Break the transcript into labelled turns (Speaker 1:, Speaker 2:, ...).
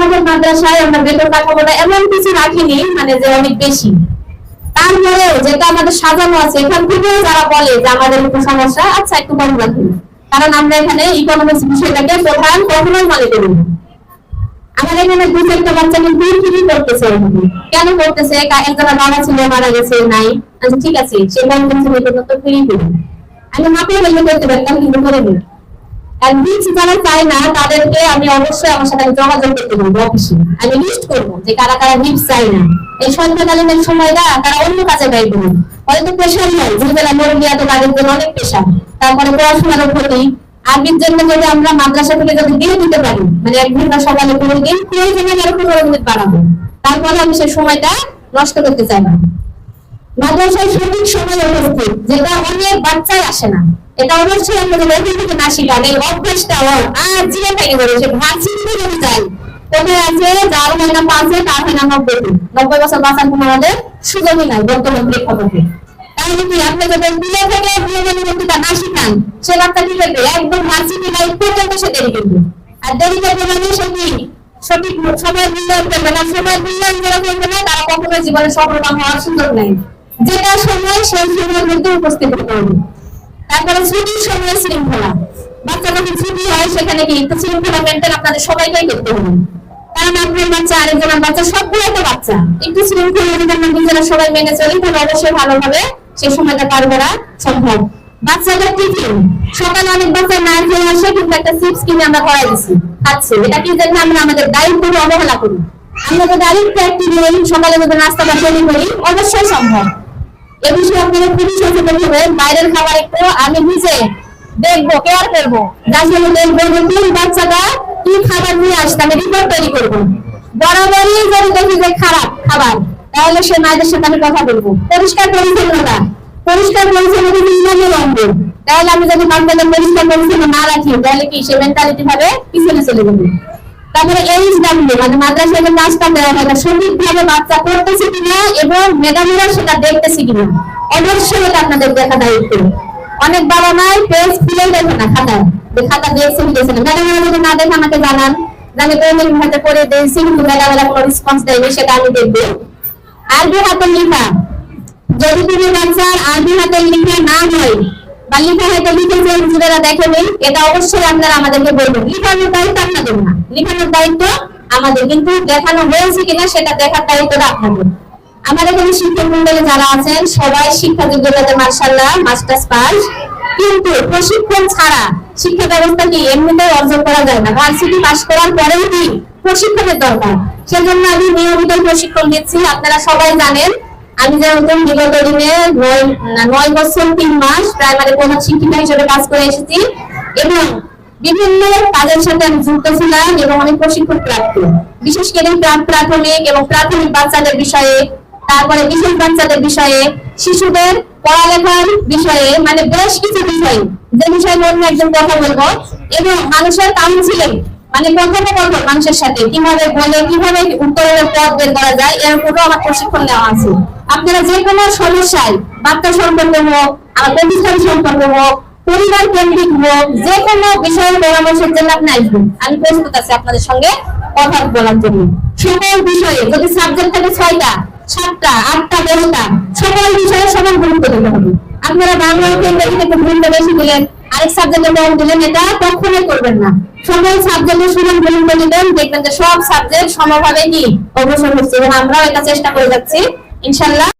Speaker 1: আমাদের মাদ্রাসায় আমরা বেতন কাঠামোটা এমন কিছু রাখিনি মানে যে অনেক বেশি। তারপরেও যেটা আমাদের সাজানো আছে, এখান থেকেও যারা বলে যে আমাদের একটু সমস্যা আচ্ছা একটু কম রাখুন। কারণ আমরা এখানে ইকোনমিক্স বিষয়টাকে প্রধান কখনোই মনে করি আমাদের এখানে দু চারটা বাচ্চা কিন্তু ফ্রি করতেছে। কেন করতেছে? একজনের বাবা ছিল, মারা গেছে, নাই। আচ্ছা ঠিক আছে, সে বন্ধ ছিল তো ফ্রি করি আমি মাপে করতে পারতাম, কিন্তু করে দিই আর যারা না তাদেরকে আমি অবশ্যই আমার সাথে যোগাযোগ করতে বলব আমি লিস্ট করব যে কারা কারা চাই না। এই সন্ধ্যাকালীন সময়টা তারা অন্য কাজে ব্যয় করুন হয়তো প্রেশার মুরগি এত কাজের জন্য অনেক প্রেশার তারপরে পড়াশোনার জন্য যদি আমরা মাদ্রাসা থেকে যদি দিয়ে দিতে পারি মানে এক ঘণ্টা সকালে কোনো দিন প্রয়োজনে আরও পনেরো মিনিট বাড়াবো। তারপরে আমি সেই সময়টা নষ্ট করতে চাই না। মাদ্রাসায় সঠিক সময় উপস্থিত যেটা অনেক বাচ্চাই আসে না। এটা অবশ্যই আমরা যদি এখান থেকে না শিখান এই অভ্যাসটা ওর আর যাই কোথায় আছে যার পাঁচে তার নব্বই বছর আমাদের সুযোগই নাই বর্তমান প্রেক্ষাপটে। তাহলে কি আপনি থেকে বিয়ে সে বাচ্চা কি করবে? একদম ভার্সিটি লাইফ পর্যন্ত সে দেরি করবে। আর দেরি করবে মানে সে কি সঠিক সময় মূল্যায়ন করবে না? সময় মূল্যায়ন যারা করবে না? তারা কখনো জীবনে সফলকাম হওয়ার সুযোগ নেই যেটা সময়, সেই সময়ের মধ্যে উপস্থিত হবে। তারপরে ছুটির সময় শৃঙ্খলা। বাচ্চা যখন ছুটি হয় সেখানে কি একটু শৃঙ্খলা মেনটেন আপনাদের সবাইকেই করতে হবে। কারণ আপনার বাচ্চা, আরেকজনের বাচ্চা সবগুলো তো বাচ্চা। একটু শৃঙ্খলা যদি আমরা নিজেরা সবাই মেনে চলি, তাহলে অবশ্যই ভালোভাবে সেই সময়টা পার করা সম্ভব। বাচ্চাদের টিফিন। সকালে অনেক বাচ্চা না খেয়ে আসে, কিন্তু একটা চিপস কিনে আমরা করাই দিচ্ছি খাচ্ছে। এটা কি জন্য আমরা আমাদের দায়িত্ব অবহেলা করি? আমরা যদি আরেকটু অ্যাক্টিভ হই সকালে যদি নাস্তাটা তৈরি করি, অবশ্যই সম্ভব। বিষয়ে আপনারা খুবই সচেতন হবেন। বাইরের খাবার একটু আমি নিজে দেখব কেয়ার করব। যার দেখব যে বাচ্চাটা কি খাবার নিয়ে আমি রিপোর্ট তৈরি করব। বরাবরই যদি দেখি যে খারাপ খাবার, তাহলে সে মায়েদের সাথে আমি কথা বলব। পরিষ্কার পরিচ্ছন্নতা। পরিষ্কার পরিচ্ছন্নতা ইমানের অঙ্গ তাহলে আমি যদি বাচ্চাদের পরিষ্কার পরিচ্ছন্ন না রাখি, তাহলে কি সে মেন্টালিটি ভাবে পিছনে চলে যাবে? তারপরে এইচ ডাব্লিউ মানে মাদ্রাসায় যে কাজটা দেওয়া হয় সঠিক ভাবে বাচ্চা করতেছে কিনা এবং ম্যাডামরা সেটা দেখতেছে কিনা। অবশ্যই এটা আপনাদের দেখা দায়িত্ব। অনেক বাবা মাই পেজ খুলে দেখে না, খাতায়। যে খাতা দিয়েছে কি দিয়েছে না ম্যাডামরা যদি না দেখে, আমাকে জানান। জানি পেমেন্ট ভাবে করে দিয়েছি, কিন্তু ম্যাডামরা কোনো রেসপন্স দেয়নি, সেটা আমি দেখব। আরবি হাতে লেখা। যদি তুমি বাচ্চার আরবি হাতে লিখে না হয় বা হয়তো দেখেনি, এটা অবশ্যই আপনারা আমাদেরকে বলবেন। লিখানোর দায়িত্ব আপনাদের না। লিখানোর দায়িত্ব আমাদের, কিন্তু দেখানো হয়েছে কিনা সেটা দেখার দায়িত্বটা আপনাদের। এখানে শিক্ষক মন্ডলী যারা আছেন, সবাই শিক্ষা যোগ্যতাতে মার্শাল্লাহ মাস্টার্স পাস। কিন্তু প্রশিক্ষণ ছাড়া শিক্ষা ব্যবস্থা কি এমনিতে অর্জন করা যায় না? ভার্সিটি পাস করার পরেও কি প্রশিক্ষণের দরকার? সেজন্য আমি নিয়মিত প্রশিক্ষণ দিচ্ছি, আপনারা সবাই জানেন। আমি যেরকম বিগত দিনে নয় বছর, তিন মাস প্রাইমারি প্রধান শিক্ষিকা হিসেবে কাজ করে এসেছি এবং বিভিন্ন কাজের সাথে আমি যুক্ত ছিলাম এবং অনেক প্রশিক্ষণ প্রাপ্ত। বিশেষ করে প্রাথমিক এবং প্রাথমিক বাচ্চাদের বিষয়ে, তারপরে বিশেষ বাচ্চাদের বিষয়ে, শিশুদের পড়ালেখার বিষয়ে মানে বেশ কিছু বিষয়, যে বিষয়ে অন্য একজন কথা বলব। এবং মানুষের কাউন্সিলিং মানে কথোপকথন মানুষের সাথে কীভাবে বলে, কীভাবে উত্তরের পথ বের করা যায়, এর উপরও আমার প্রশিক্ষণ নেওয়া আছে। আপনারা যে কোনো সমস্যায় বাচ্চা সম্পর্কে হোক আমার প্রতিষ্ঠান সম্পর্কে হোক, পরিবার কেন্দ্রিক হোক, যে কোনো বিষয়ের পরামর্শের জন্য আপনি আসবেন। আমি প্রস্তুত আছি আপনাদের সঙ্গে কথা বলার জন্য। সকল বিষয়ে, যদি সাবজেক্ট থাকে ছয়টা, সাতটা, আটটা, দশটা, সকল বিষয়ে সমান গুরুত্ব দিতে হবে। আপনারা বাংলা ইংরেজিতে গুরুত্ব বেশি দিলেন আরেক সাবজেক্টের কম দিলেন এটা, কখনোই করবেন না। সকল সাবজেক্টে সমান বলে দিবেন দেখবেন যে সব সাবজেক্ট সমভাবে কি অগ্রসর হচ্ছে এবং আমরাও এটা চেষ্টা করে যাচ্ছি। ইনশাল্লাহ।